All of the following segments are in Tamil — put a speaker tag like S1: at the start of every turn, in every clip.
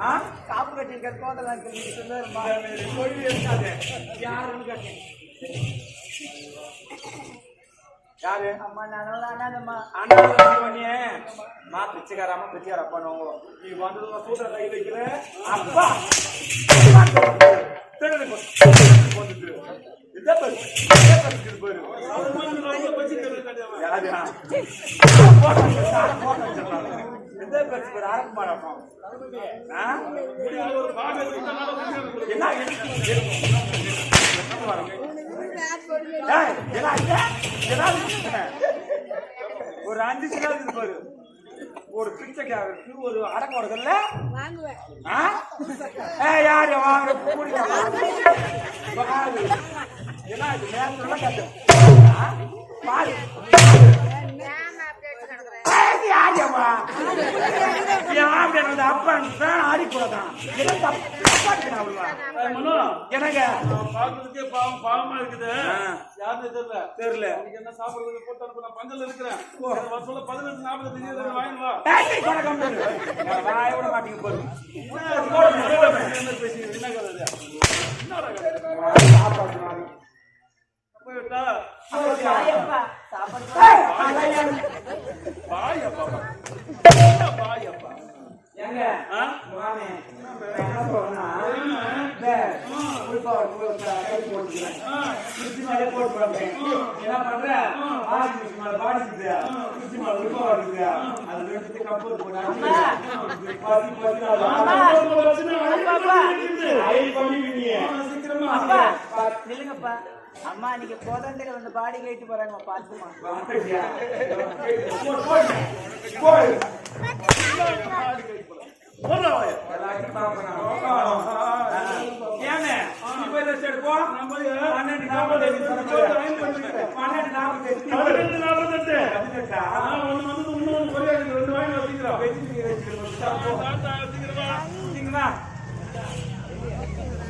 S1: ஆ
S2: காப்பு கட்டிருக்க கோதலாம் சொல்லுமா
S1: இருக்காது யாருன்னு கேட்டேன் யாரு
S2: அம்மா நான் அண்ணாதம்மா
S1: அண்ணா பண்ணியே மா பிச்சைக்காராம பிச்சைக்கார பண்ணுவோம் நீ வந்து சூட்ட கை வைக்கிற அப்பா திருடு ஒரு அஞ்சு கிலோ இருக்குது பாரு ஒரு பிச்சைக்காரருக்கு ஒரு அடக்கம் வருதுல்ல? ஏய், யாரு வாங்குற என்ன தான் என்ன என்னங்க
S3: பாக்குறதுக்கே பாவம் பாவமா இருக்குது யாருன்னு தெரியல
S1: தெரியல
S3: என்ன சாப்பிடுறது போட்டு அனுப்பு நான் இருக்கிறேன் சொல்ல பதினெட்டு நாற்பது வாங்கி வா
S1: நான் மாட்டீங்க
S3: என்ன பேசுறீங்க என்ன கதை இது?
S1: சாப்பாடு நானு.
S3: போய் விட்டா
S2: சாயப்பா சாப்பாடு
S3: அப்பா
S1: ஏங்க
S3: ஆ?
S1: மாமே, என்ன போடுறேன். என்ன பண்ற? பாடி.
S2: அப்பா நில்லுங்கப்பா. அம்மா நீங்க கோதண்டல வந்து பாடி கேட்டு போறாங்க பாத்துமா
S1: வாங்கய்யா.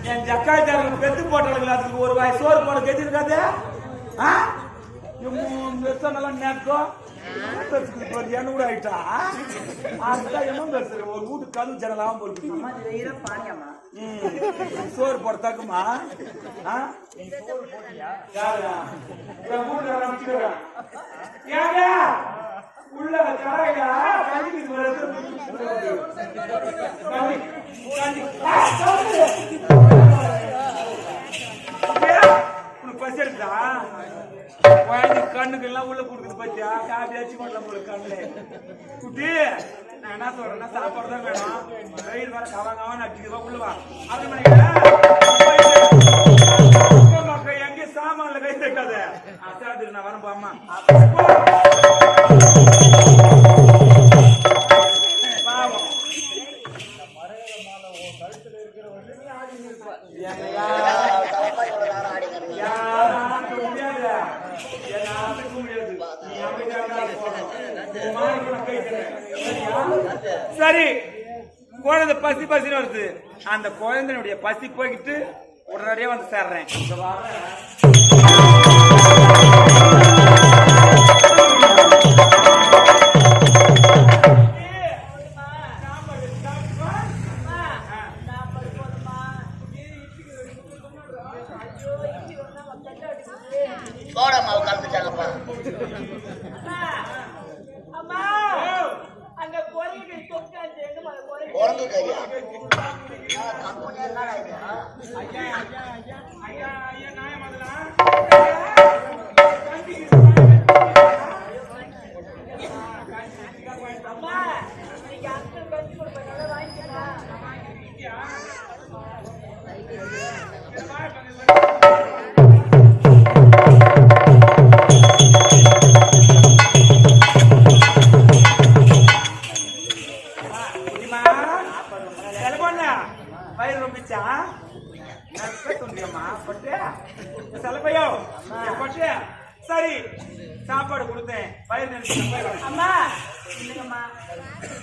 S1: என் ஜக்காய்தாரங்க பெத்து போட்டாளுங்களா அதுக்கு ஒரு வாய் சோறு போட கெட்டி இருக்காது ஆ பெருசானெல்லாம் நேக்கம் என்ன கூட ஆயிட்டா? அதுதான் என்ன பெருசு ஒரு வீட்டு கதவு ஜனலாம் ம். சோறு போடத்தாக்குமா ஆ? யாரா? உள்ள வருது. கஞ்சி? உனக்கு பசி? குழந்தை கண்ணுக்கு எல்லாம் உள்ள கொடுக்குது பத்தியா காப்பி அடிச்சு பண்ணலாம் உங்களுக்கு கண்ணுல குட்டி நான் என்ன சொல்றேன்னா சாப்பாடு தான் வேணும் வெயில் வர கவங்காம அடிக்குதுவா உள்ள வா அப்படி பண்ணிக்கிறேன் மக்கள் எங்க சாமான்ல கை தைக்காத அசாது நான் வரேன் அம்மா சரி குழந்தை பசி பசின்னு வருது. அந்த குழந்தையுடைய பசி போய்கிட்டு உடனடியே வந்து சேர்றேன்.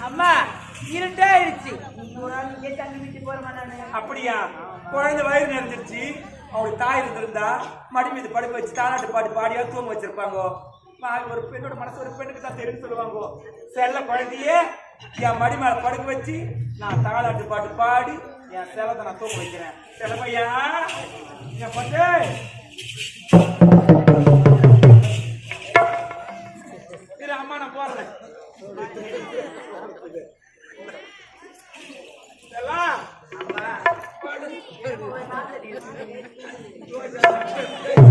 S2: அம்மா இருட்டாயிடுச்சு நீங்க
S1: அப்படியா? குழந்தை வயிறு நிறைஞ்சிருச்சு. அவங்க தாய் இருந்திருந்தா மடி மீது படுக்க வச்சு தாலாட்டு பாட்டு பாடியா தூங்க வச்சிருப்பாங்க. ஒரு பெண்ணோட மனசு ஒரு பெண்ணுக்கு தான் தெரியும் சொல்லுவாங்க. செல்ல குழந்தையே என் மடி மேல படுக்க வச்சு நான் தாளாட்டு பாட்டு பாடி என் செலத்தை நான் தூங்க வைக்கிறேன். செலவையா என் பட்டு Thank you.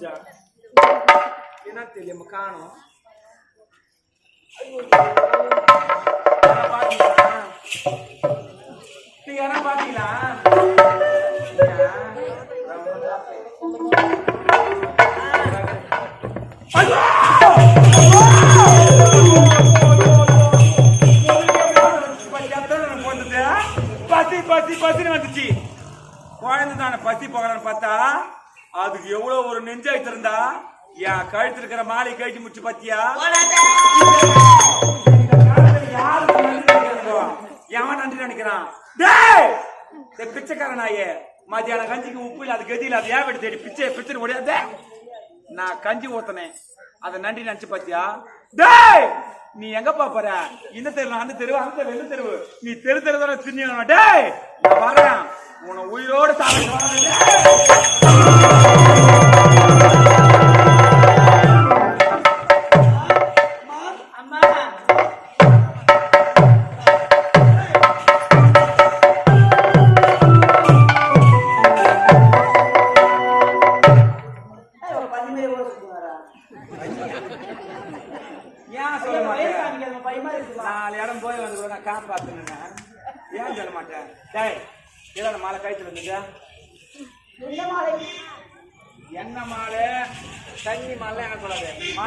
S1: வந்து என்ன தெரியுமா காணும் பாத்தீங்களா நீங்க யாரா பாத்தீங்களா பசி பசி பசின்னு வந்துச்சு குழந்தை தானே பசி போகலான்னு பார்த்தா அதுக்கு எவ்வளவு ஒரு நெஞ்சாய் இருந்தா என் கழுத்துல இருக்கிற மாலை கழிச்சு முடிச்சு பாத்தியா? எவன் நன்றி நினைக்கிறான். டேய்! இந்த பிச்சைக்கார நாயே. மத்தியான கஞ்சிக்கு உப்பு இல்ல அது கதி இல்ல அது ஏன் தேடி பிச்சை பிச்சை முடியாது நான் கஞ்சி ஊத்தினேன். அதை நன்றி நினைச்சு பாத்தியா? டேய் நீ எங்கப்பா போற? இந்த தெரு அந்த தெரு அந்த தெரு இந்த தெருவு நீ தெரு தெரு தானே தின்னு டேய் நான் வரேன். உன உயிரோடு சாப்பிட்டு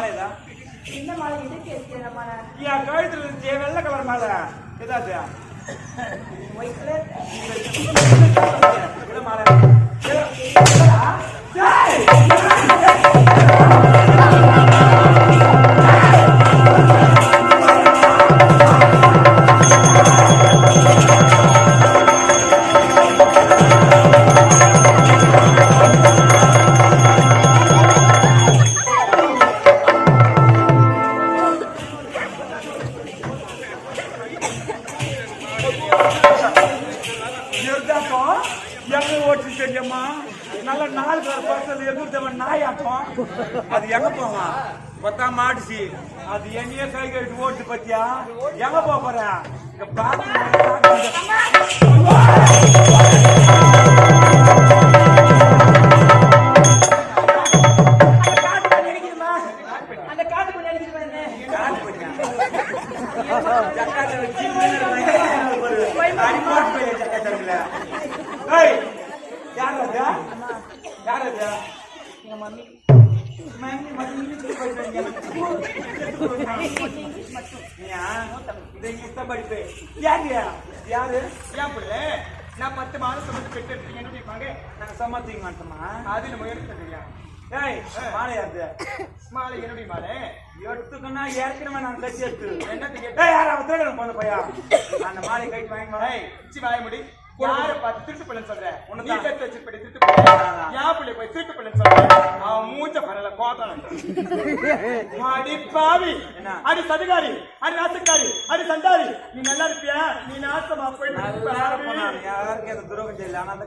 S2: மாலை
S1: தான்
S2: என்ன மாலை? எதுக்கு எடுக்கிறேன் நம்ம?
S1: என் கழுத்துல இருந்துச்சு வெள்ளை கலர் மாலை ஏதாச்சு? இது மாலை சமாளிக்க மாட்டோமா? அது நம்ம எடுக்க தெரியும் ஏய் மாலை யாரு மாலை என்னுடைய மாலை? எடுத்துக்கன்னா ஏற்கனவே நான் கட்டி எடுத்து. என்னத்துக்கு ஏய் யாரா அவன் தேடணும் போன பையா. அந்த மாலை கைட்டு வாங்கி வா.
S3: சி வாய முடி. யார பார்த்து திருட்டு பிள்ளைன்னு சொல்ற
S1: உன்னை.
S3: பெத்து வச்சு படி திருட்டு பிள்ளை யா பிள்ளை போய் திருட்டு பிள்ளைன்னு சொல்ற அவன் மூச்ச பரல கோபம் அடி பாவி? அடி சதிகாரி அடி நாசக்காரி அடி சண்டாரி நீ நல்லா இருப்பியா நீ நாசமா.
S1: போனாங்க. யாருக்கு எந்த துரோகம் செய்யல. ஆனா அந்த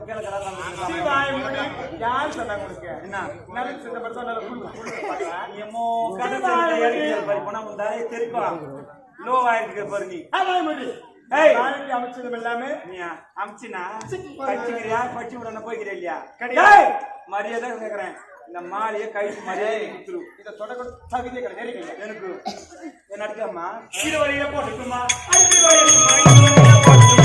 S3: சீவாய் மூடி. யார் சொன்னாங்க உனக்கு
S1: என்ன?
S3: நல்ல சின்ன பெருசா நல்ல?
S1: ஏமோ பாரு. போனா உன் தலையை தெறிப்பான். லோவாயிருக்கு பாரு
S3: அமைச்சதும் எல்லாமே.
S1: அமிச்சினா? கட்சிக்கிறியா கட்சி விட போய்க்கிறியா இல்லையா?
S3: கிடையாது.
S1: மரியாதை கேக்குறேன். இந்த மாலையை கைக்கு மரியாதை கொடுத்துரு.
S3: இதை தொடக்க தகுதியே கிடையாது.
S1: எனக்கு. என்ன நடக்காமா இது வழியில போட்டுக்குமா அடுத்த வழியில போட்டுக்குமா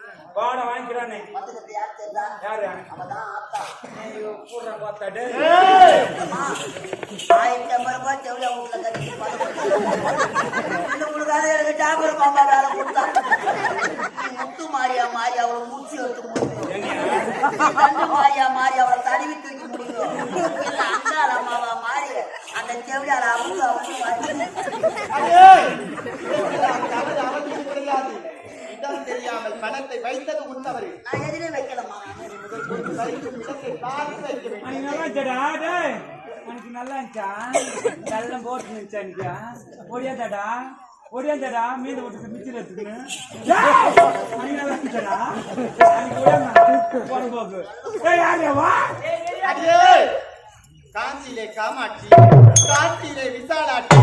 S1: வாடு வாங்கிக்கிறானே.
S4: யார்
S1: கூடுற பார்த்தாடு
S4: ஆயிரத்தி ஐம்பது ரூபாய் செவிலியா வீட்டுல கட்டி உங்களுக்காக எனக்கு டாபர் மாமா வேலை கொடுத்தா. நீ முத்து மாரியா மாறி அவளை மூச்சு எடுத்து முடியும் மாரியா மாறி அவளை தடவி தூக்கி முடியும் அங்காள அம்மாவா மாறி அந்த செவிலியால அவங்க அவங்க
S5: இடம் தெரியாமல் பணத்தை வைத்தது உன்னவரு
S4: நான் எதிரே வைக்கலம்மா.
S5: வைக்கும் இடத்தை பார்த்து வைக்க வேண்டும்
S1: அன்னைக்கு நல்லா இருந்துச்சா வெள்ளம் போட்டு இருந்துச்சா அன்னைக்கு ஒடியாந்தாடா? ஒடியாந்தாடா? மீது விட்டு மிச்சம் எடுத்துக்கின்னு? அன்னைக்கு நல்லா இருந்துச்சடா போக்கு ஏய் யாரு வா.
S5: அடியே. காஞ்சியிலே காமாட்சி காட்டியிலே விசாலாட்சி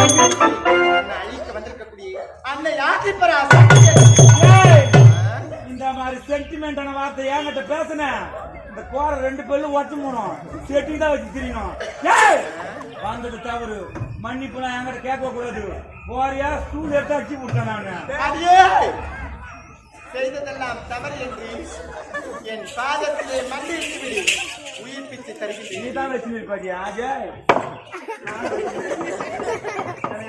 S5: அழிக்க வந்திருக்கக்கூடிய அன்னை ஆதிபராசக்தி
S1: இந்த மாதிரி சென்டிமெண்டான வார்த்தை என்கிட்ட பேசினேன். இந்த கோர ரெண்டு பேரும் ஒட்டு போனோம் செட்டி தான் வச்சு திரியணும் ஏய் வந்தது தவறு. மன்னிப்புலாம் என்கிட்ட கேட்க கூடாது போறியா? ஸ்டூல் எடுத்து அடிச்சு கொடுத்தேன் நான்.
S5: அடியே! செய்ததெல்லாம் தவறு என்று என் பாதத்திலே மண்டியிட்டு விடு உயிர்ப்பித்து
S1: நீ
S5: தருகிறேன்.
S1: தான் வச்சு அஜய்.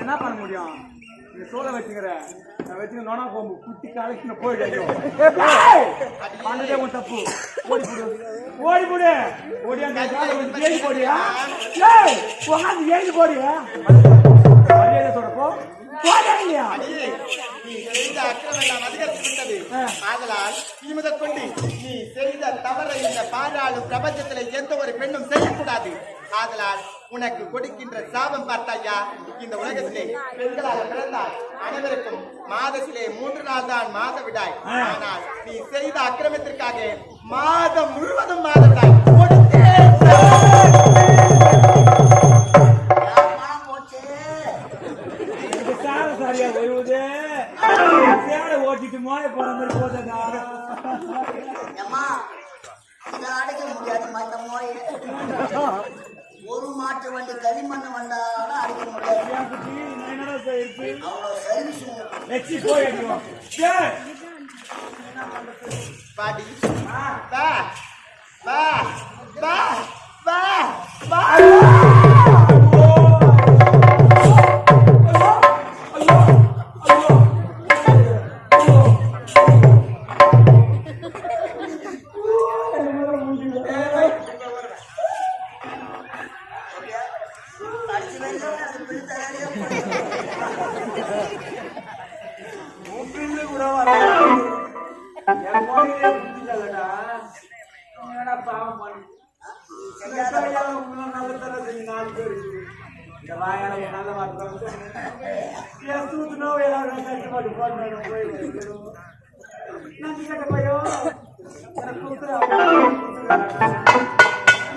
S1: என்ன பண்ண முடியும்? நீ சோள வச்சுக்கிற. நான் வச்சுக்க நோனா கோம்பு குட்டி காலைக்கு போயிடு ஐயோ பண்ணதே உன் தப்பு. ஓடி போடு. ஓடி போடு. ஓடி அந்த போடியா? ஏய்! போடியா?
S5: நீ செய்த அதிகரித்து விட்டது ஆதலால் நீ முதற்கொண்டு நீ செய்த தவறை இந்த பாராளும் பிரபஞ்சத்திலே எந்த ஒரு பெண்ணும் செய்யக்கூடாது. ஆதலால் உனக்கு கொடுக்கின்ற சாபம் பார்த்தாயா? இந்த உலகத்திலே பெண்களாக பிறந்தால் அனைவருக்கும் மாதத்திலே மூன்று நாள் தான் மாத விடாய் ஆனால் நீ செய்த அக்கிரமத்திற்காக மாதம் முழுவதும் மாத
S4: சர்வீஸ்
S1: வச்சு போய்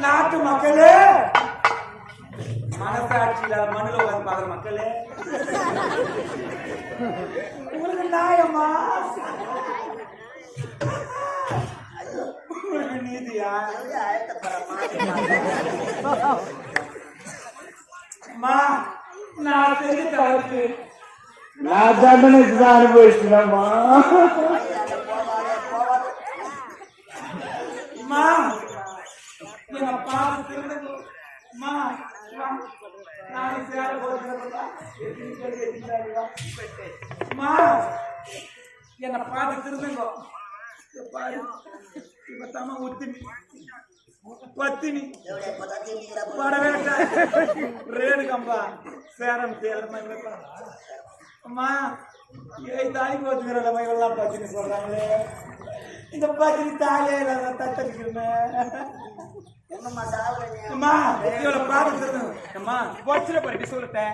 S1: நாட்டு மக்களே மனசாட்சியில மண்ணுல உட்கார்ந்து பாக்குற மக்களே உங்களுக்கு நியாயமா உங்களுக்கு நீதியா அம்மா நான் செஞ்ச தவறுக்கு நான் தண்டனை தான் அனுபவிச்சுனம்மா அம்மா எங்க பாவம் திருடுங்க அம்மா வா. நானும் சேர பார்த்து திருந்துங்க இப்ப தம்ம உத்தினி பத்தினி ரேணுகம்பா சேரம் அம்மா ஏய் தாய் போச்சுங்கிற மைவெல்லாம் பத்தினி சொல்றாங்களே. இந்த பத்தினி தாயே இல்லாத
S4: சாகுறீங்க
S1: அம்மா இவளை பார்த்து அம்மா போச்சுல பரட்டி சொல்லிட்டேன்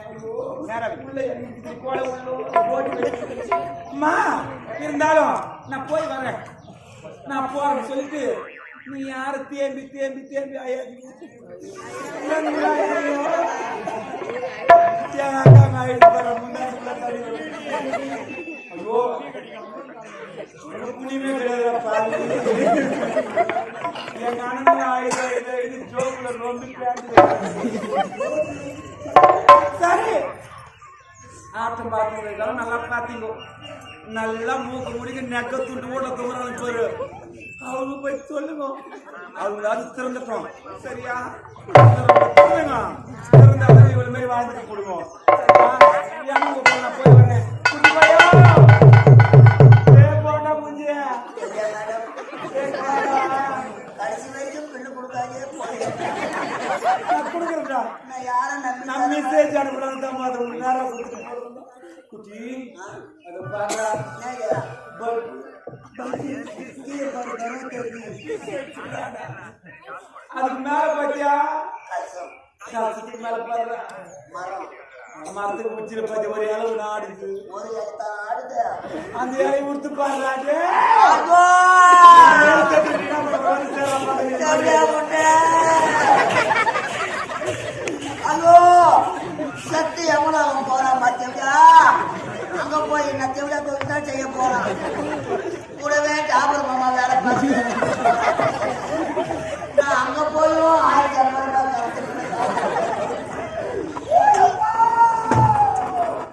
S1: நேரம் உள்ள இறங்கிட்டு கோல உள்ள ஓடி வச்சு. அம்மா இருந்தாலும் நான் போய் வரேன். நான் போறேன்னு சொல்லிட்டு நீ யாரு? தேம்பி தேம்பி தேம்பி ஆயாதீங்க ஐயோ புனிமே கிடையாது எங்க அண்ணன் ஆயுதம் இதை இது ஜோக்குல நொந்து சரி. ஆட்டம் பார்த்து நல்லா பார்த்தீங்க நல்லா மூக்கு முடிக்க நெக்க துண்டு ஓட தூரம் பாரு. அவங்க போய் சொல்லுங்க. அவங்க திறந்துட்டோம். சரியா? சொல்லுங்க. இவ்வளவு மாதிரி வாழ்ந்துட்டு போடுவோம் சரியா? நான் போய் வரேன். நான்
S4: நம்பி
S1: நான் மெசேஜ் அனுப்பலாம் தான் மாதிரி நேரம் கொடுத்து அதை
S4: என்னய்யா?
S1: பல்பு
S4: கீழே பாரு, தரம் தெரியுது.
S1: அதுக்கு மேல பாத்தியா. கலசத்துக்கு மேல பாரு
S4: மரம்
S1: மரத்துக்கு உச்சில பாத்தி ஒரு இளவு நாடுது
S4: ஒரு இடத்த ஆடுது
S1: அந்த இலையை உடுத்து பாருடாடே
S4: அப்பா!
S1: சேர
S4: சரியா போட்டேன். அடுத்து எவ்வளவு போறான் பாத்தியா அங்க போய் நான் தெவிடா கோவில் தான் செய்ய போறான்? கூடவே டாபர் மாமா வேலை பார்த்து அங்க போயும் ஆயிரத்தி இரநூறு